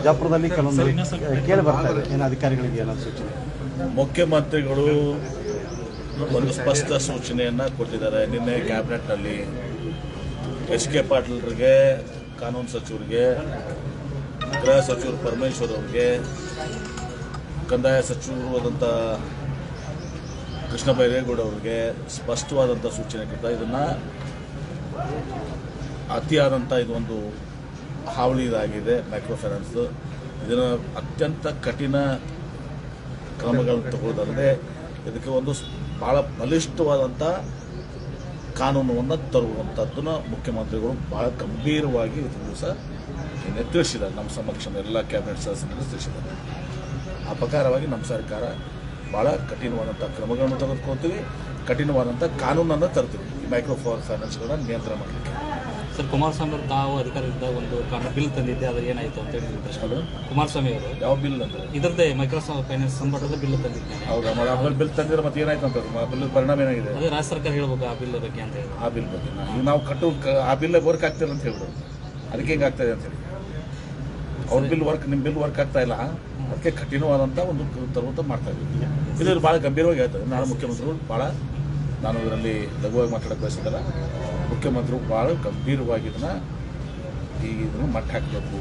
ಬಿಜಾಪುರದಲ್ಲಿ ಕೆಲವೊಂದು ಕೇಳಿ ಬರ್ತಾ ಇದೆ. ಏನು ಅಧಿಕಾರಿಗಳಿಗೆ ಏನಾದ್ರು ಸೂಚನೆ? ಮುಖ್ಯಮಂತ್ರಿಗಳು ಒಂದು ಸ್ಪಷ್ಟ ಸೂಚನೆಯನ್ನು ಕೊಟ್ಟಿದ್ದಾರೆ. ನಿನ್ನೆ ಕ್ಯಾಬಿನೆಟ್ನಲ್ಲಿ ಎಚ್ ಕೆ ಪಾಟೀಲ್ರಿಗೆ ಕಾನೂನು ಸಚಿವರಿಗೆ ಗೃಹ ಸಚಿವರು ಪರಮೇಶ್ವರ್ ಅವರಿಗೆ ಕಂದಾಯ ಸಚಿವರು ಆದಂಥ ಕೃಷ್ಣ ಬೈರೇಗೌಡ ಅವರಿಗೆ ಸ್ಪಷ್ಟವಾದಂಥ ಸೂಚನೆ ಕೊಡ್ತಾ ಇದನ್ನು ಅತಿಯಾದಂಥ ಇದೊಂದು ಹಾವಳಿ ಇದಾಗಿದೆ ಮೈಕ್ರೋ ಫೈನಾನ್ಸ್ ಇದನ್ನು ಅತ್ಯಂತ ಕಠಿಣ ಕ್ರಮಗಳನ್ನು ತಗೊಳ್ಳೋದಲ್ಲದೆ ಇದಕ್ಕೆ ಒಂದು ಭಾಳ ಬಲಿಷ್ಠವಾದಂಥ ಕಾನೂನನ್ನು ತರುವಂಥದ್ದನ್ನು ಮುಖ್ಯಮಂತ್ರಿಗಳು ಭಾಳ ಗಂಭೀರವಾಗಿ ಇವತ್ತಿನ ದಿವಸ ನಿನ್ನೆ ತಿಳಿಸಿದ್ದಾರೆ. ನಮ್ಮ ಸಮಕ್ಷ ಎಲ್ಲ ಕ್ಯಾಬಿನೆಟ್ ಸದಸ್ಯರು ತಿಳಿಸಿದ್ದಾರೆ. ಆ ಪ್ರಕಾರವಾಗಿ ನಮ್ಮ ಸರ್ಕಾರ ಭಾಳ ಕಠಿಣವಾದಂಥ ಕ್ರಮಗಳನ್ನು ತೆಗೆದುಕೊಳ್ತೀವಿ ಕಠಿಣವಾದಂಥ ಕಾನೂನನ್ನು ತರ್ತೀವಿ ಮೈಕ್ರೋ ಫೈನಾನ್ಸ್ಗಳನ್ನ ನಿಯಂತ್ರಣ ಮಾಡಲಿಕ್ಕೆ. ಸರ್ ಕುಮಾರಸ್ವಾಮಿ ಅವರು ತಾವು ಅಧಿಕಾರದಿಂದ ಒಂದು ಬಿಲ್ ತಂದಿದ್ದೆ ಅದು ಏನಾಯ್ತು ಅಂತ ಹೇಳಿ ಪ್ರಶ್ನೆ ಕುಮಾರಸ್ವಾಮಿ ಅವರು ಯಾವ ಬಿಲ್ ಅಂದ್ರೆ ಇದರದ್ದೇ ಮೈಕ್ರೋಸಾಫ್ಟ್ ಫೈನಾನ್ಸ್ ಸಂಬಂಧದ ಬಿಲ್ ತಂದಿದ್ದೆ. ಹೌದಾ ಮತ್ತೆ ಆಮೇಲೆ ಬಿಲ್ ತಂದಿದ್ರೆ ಮತ್ತೆ ಏನಾಯ್ತು ಅಂತ ಬಿಲ್ ಪರಿಣಾಮ ಏನಾಗಿದೆ? ಅದೇ ರಾಜ್ಯ ಸರ್ಕಾರ ಹೇಳ್ಬೇಕು ಆ ಬಿಲ್ ಬಗ್ಗೆ ಅಂತ ಹೇಳಿ. ಆ ಬಿಲ್ ಬಗ್ಗೆ ಈಗ ನಾವು ಕಟ್ಟು ಆ ಬಿಲ್ ವರ್ಕ್ ಆಗ್ತಿಲ್ಲ ಅಂತ ಹೇಳಿದ್ರು ಅದಕ್ಕೆ ಹಿಂಗೆ ಅಂತ ಹೇಳಿ. ಅವ್ರ ಬಿಲ್ ವರ್ಕ್ ನಿಮ್ಮ ಬಿಲ್ ವರ್ಕ್ ಆಗ್ತಾ ಇಲ್ಲ. ಅದಕ್ಕೆ ಕಠಿಣವಾದಂಥ ಒಂದು ತರುವಂತ ಮಾಡ್ತಾ ಇದ್ದೀವಿ. ಇದ್ರಲ್ಲಿ ಭಾಳ ಗಂಭೀರವಾಗಿ ಹೇಳ್ತಾರೆ ನಾಳೆ ಮುಖ್ಯಮಂತ್ರಿಗಳು ಭಾಳ ನಾನು ಇದರಲ್ಲಿ ಲಘುವಾಗಿ ಮಾತಾಡೋಕ್ಕೆ ಬಯಸಿದ್ದಲ್ಲ. ಮುಖ್ಯಮಂತ್ರಿಗಳು ಭಾಳ ಗಂಭೀರವಾಗಿ ಇದನ್ನು ಈಗ ಇದನ್ನು ಮಟ್ಟ ಹಾಕಬೇಕು.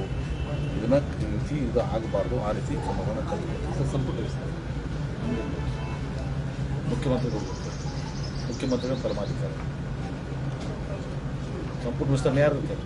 ಇದನ್ನು ಈ ರೀತಿ ಇದು ಆಗಬಾರ್ದು ಆ ರೀತಿ ಕ್ರಮವನ್ನು ಕೈಗೊಳ್ಳಬೇಕು ಸಂಪುಟ. ಮುಖ್ಯಮಂತ್ರಿಗಳು ಮುಖ್ಯಮಂತ್ರಿಗಳು ಪರಮಾಧಿಕಾರಿ. ಸಂಪುಟ ವಿಸ್ತರಣೆ ಯಾರು ಇರ್ತಾರೆ.